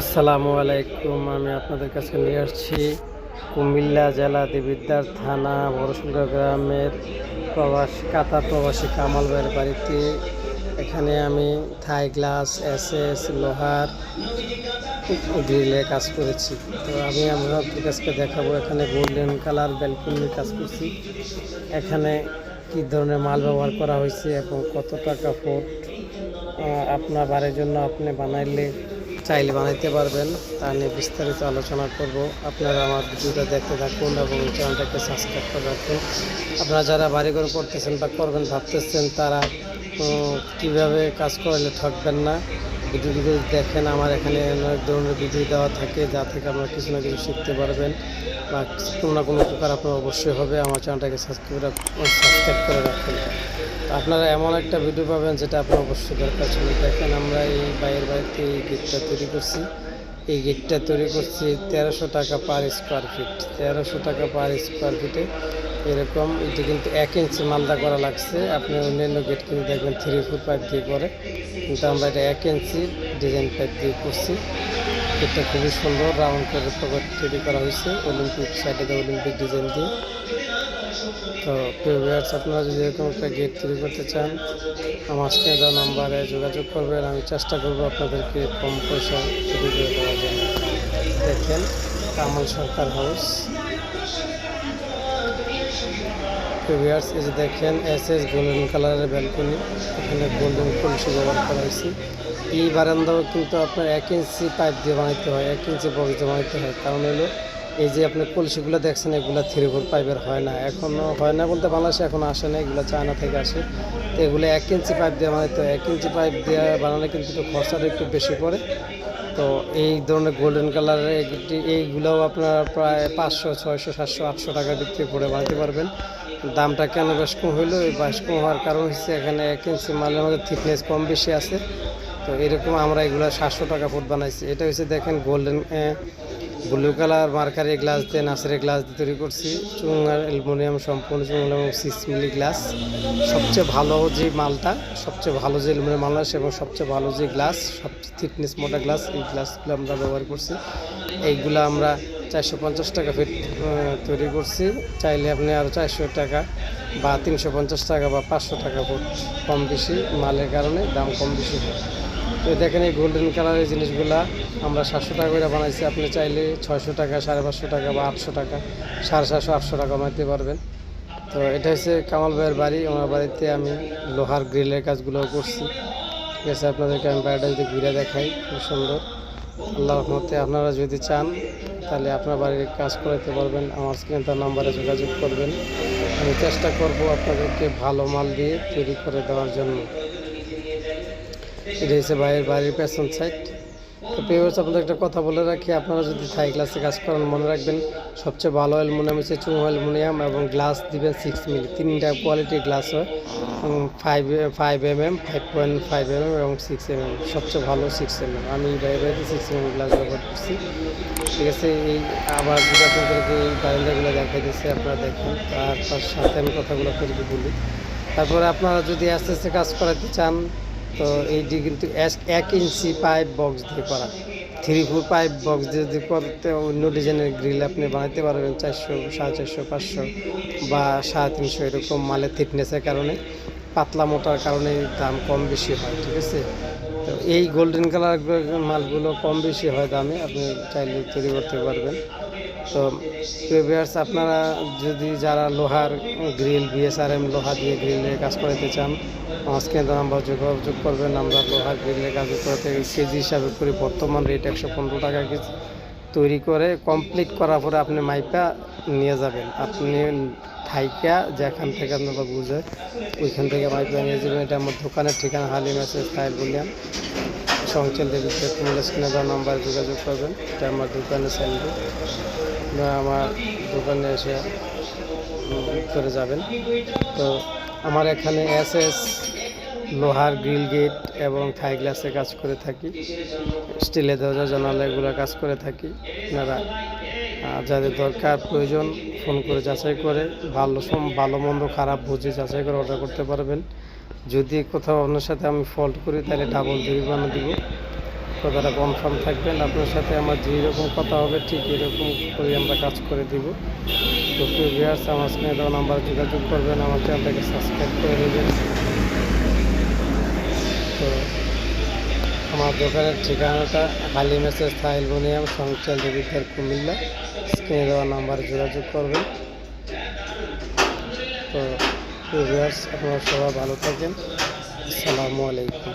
আসসালামু আলাইকুম, আমি আপনাদের কাছে নিয়ে আসছি কুমিল্লা জেলা দেবিদ্দার থানা বড়সুন্দর গ্রামের প্রবাসী, কাতার প্রবাসী কামাল ভাইয়ের বাড়িতে এখানে আমি থাই গ্লাস এস এস লোহার গ্রিলে কাজ করেছি। তো আমি আপনাদের কাছকে দেখাবো এখানে গোল্ডেন কালার ব্যালকনির কাজ করছি। এখানে কী ধরনের মাল ব্যবহার করা হয়েছে এবং কত টাকা ফুট আপনার বাড়ির জন্য আপনি বানাইলে চাইলে বানাইতে পারবেন। তা নিয়ে বিস্তারিত আলোচনা করব। আপনারা আমার ভিডিওটা দেখতে থাকুন এবং চ্যানেলটাকে সাবস্ক্রাইব করে রাখুন। আপনারা যারা বাড়িঘর করতেছেন বা করবেন, ভাবতেছেন তারা কীভাবে কাজ করলে থাকবেন না ভিডিওগুলো যদি দেখেন, আমার এখানে অনেক ধরনের ভিডিও দেওয়া থাকে, যা থেকে আপনারা কিছু না কিছু শিখতে পারবেন। বা কোনো না কোনো উপকার আপনার অবশ্যই হবে। আমার চ্যানেলটাকে সাবস্ক্রাইব সাবস্ক্রাইব করে রাখুন। তো আপনারা এমন একটা ভিডিও পাবেন, যেটা আপনার অবশ্যই দরকার ছিল। দেখেন, আমরা এই বাইরের বাড়িতে এই গেটটা তৈরি করছি। এই গেটটা তৈরি করছি তেরোশো টাকা পার স্কোয়ার ফিট তেরোশো টাকা পার স্কোয়ার ফিটে এরকম, এটা কিন্তু এক ইঞ্চি মালদা করা লাগছে। আপনি অন্যান্য গেট কিন্তু দেখবেন থ্রি ফুট পাইপ দিয়ে করে। কিন্তু আমরা এটা এক ইঞ্চি ডিজাইন পাইপ দিয়ে করছি। গেটটা খুবই সুন্দর রাউন্ড করে পকেট তৈরি করা হয়েছে। অলিম্পিক সাইডে অলিম্পিক ডিজাইন দিয়ে। তো ভিউয়ার্স আপনারা যদি এরকম একটা গেট তৈরি করতে চান, আমার স্ক্রিনে দেওয়া নাম্বারে যোগাযোগ করবেন। আমি চেষ্টা করব আপনাদেরকে কম পয়সা তৈরি করে দেওয়ার জন্য। দেখেন, কামাল সরকার হাউস ভিউয়ার্স এই যে দেখেন এস এস গোল্ডেন কালারের ব্যালকনি এখানে গোল্ডেন কলসি ব্যবহার করা হয়েছে। এই বারান্দাও কিন্তু আপনার এক ইঞ্চি পাইপ দিয়ে বানাইতে হয়, এক ইঞ্চি বক্স দিয়ে বানাইতে হয়। কারণ হলো, এই যে আপনি কলসিগুলো দেখছেন, এগুলো থ্রি ফোর পাইপের হয় না। এখনও হয় না বলতে বাংলাদেশে এখন আসে না, এগুলো চায়না থেকে আসে। তো এগুলো এক ইঞ্চি পাইপ দিয়ে বানাইতে হয়। এক ইঞ্চি পাইপ দিয়ে বানালে কিন্তু খরচাটা একটু বেশি পড়ে। তো এই ধরনের গোল্ডেন কালারের এইগুলোও আপনার প্রায় পাঁচশো, ছয়শো, সাতশো, আটশো টাকা বিক্রি করে বানাতে পারবেন। দামটা কেন বেশ কম হইল? এই বেশ কম হওয়ার কারণ হচ্ছে এখানে এক ইঞ্চি মালের মধ্যে থিকনেস কম বেশি আছে। তো এরকম আমরা এগুলো সাতশো টাকা ফুট বানাইছি। এটা হচ্ছে দেখেন golden blue colour, mercury glass দিয়ে নাচের গ্লাস দিয়ে তৈরি করছি। চুঙ্গার অ্যালুমিনিয়াম সম্পূর্ণ চুঙ্গার এবং সিক্স মিলি গ্লাস। সবচেয়ে ভালো যে মালটা, সবচেয়ে ভালো যে অ্যালুমিনিয়াম মাল আছে এবং সবচেয়ে ভালো যে গ্লাস সবচেয়ে থিকনেস মোটা গ্লাস, এই গ্লাসগুলো আমরা ব্যবহার করছি। এইগুলো আমরা চারশো পঞ্চাশ টাকা ফিট তৈরি করছি। চাইলে আপনি আরও চারশো টাকা বা তিনশো পঞ্চাশ টাকা বা পাঁচশো টাকা কম বেশি মালের কারণে দাম কম বেশি হয়। তো দেখেন এই গোল্ডেন কালারের জিনিসগুলা আমরা সাতশো টাকা করে বানাইছি। আপনি চাইলে ছয়শো টাকা, সাড়ে পাঁচশো টাকা বা আটশো টাকা, সাড়ে সাতশো, আটশো টাকা বানাইতে পারবেন। তো এটা হচ্ছে কামাল ভাইয়ের বাড়ি। আমার বাড়িতে আমি লোহার গ্রিলের কাজগুলোও করছি। ঠিক আছে, আপনাদেরকে আমি বাড়িটা যদি ঘুরে দেখাই, খুব সুন্দর। আল্লাহ রহমতে আপনারা যদি চান, তাহলে আপনার বাড়ির কাজ করাতে পারবেন। আমার স্ক্রিনে তার নাম্বারে যোগাযোগ করবেন। আমি চেষ্টা করব আপনাদেরকে ভালো মাল দিয়ে তৈরি করে দেওয়ার জন্য। এটা হচ্ছে বাইরের বাড়ির পেছন সাইড তো পেপার্স আপনাদের একটা কথা বলে রাখি, আপনারা যদি থাই গ্লাসে কাজ করেন, মনে রাখবেন সবচেয়ে ভালো অ্যালুমিনিয়াম হচ্ছে চুং অ্যালুমিনিয়াম এবং গ্লাস দিবেন সিক্স মিলি। তিনটা কোয়ালিটির গ্লাস হয় five five M M five point five M M এবং সিক্স এম এম সবচেয়ে ভালো সিক্স এম এম আমি বাইরে সিক্স এম এম গ্লাস ব্যবহার করছি। ঠিক আছে, এই আবার যদি আপনাদেরকে এই বারান্দাগুলো দেখাই দিচ্ছে আপনারা দেখেন। তারপর সাথে আমি কথাগুলো করে বলি। তারপরে আপনারা যদি আস্তে আস্তে কাজ করাতে চান তো এইটি কিন্তু এক- ইঞ্চি পাইপ বক্স দিয়ে করা। থ্রি ফোর পাইপ বক্স দিয়ে যদি করতে অন্য ডিজাইনের গ্রিল আপনি বানাতে পারবেন চারশো, সাড়ে চারশো, পাঁচশো বা সাড়ে তিনশো এরকম মালের থিকনেসের কারণে। পাতলা মোটার কারণে দাম কম বেশি হয়, ঠিক আছে? তো এই গোল্ডেন কালার মালগুলো কম বেশি হয় দামে, আপনি চাইলে তৈরি করতে পারবেন। তো প্রিভিয়ার্স, আপনারা যদি যারা লোহার গ্রিল বিএসআরএম লোহা দিয়ে গ্রিলের কাজ করাতে চান আজকে নাম্বার যোগাযোগ করবেন। আমরা লোহার গ্রিলের কাজ করতে কেজি হিসাবে করি। বর্তমান রেট একশো পনেরো টাকা কেজি। তৈরি করে কমপ্লিট করার পরে আপনি মাইপা নিয়ে যাবেন। আপনি থাইকা যেখান থেকে আপনারা বুঝে ওইখান থেকে মাইপা নিয়ে যাবেন। এটা আমার দোকানের ঠিকানা, হালিম আছে স্টাইল বলিয়াম সংচল দেবী স্ক্রিনে দেওয়া নাম্বারে যোগাযোগ করবেন। এটা আমার দোকানে সেন্টার বা আমার দোকানে এসে করে যাবেন। তো আমার এখানে এস এস লোহার গ্রিল গেট এবং থাই গ্লাসে কাজ করে থাকি। স্টিলের দরজা জানালা এগুলো কাজ করে থাকি। আপনারা যাদের দরকার প্রয়োজন ফোন করে যাচাই করে, ভালো সম- ভালো মন্দ, খারাপ বুঝে যাচাই করে অর্ডার করতে পারবেন। যদি কোথাও আপনার সাথে আমি ফল্ট করি, তাহলে ডাবল জরিমানা দিব। কথাটা কনফার্ম থাকবেন আপনার সাথে আমার যেরকম কথা হবে, ঠিক এরকম করে আমরা কাজ করে দিব। তো ভিউয়ার্স আমার স্ক্রিনে দেওয়া নাম্বার যোগাযোগ করবেন, আমার চ্যানেলটাকে সাবস্ক্রাইব করে দেবেন। তো আমার দোকানের ঠিকানাটা হালি মেসেজ থাইলবোনিয়াম সংচাল দেবিদ্যার কুমিল্লা। স্ক্রিনে দেওয়া নাম্বারে যোগাযোগ করবেন। তো ভিউয়ার্স আপনারা সবাই ভালো থাকেন। আসসালামু আলাইকুম।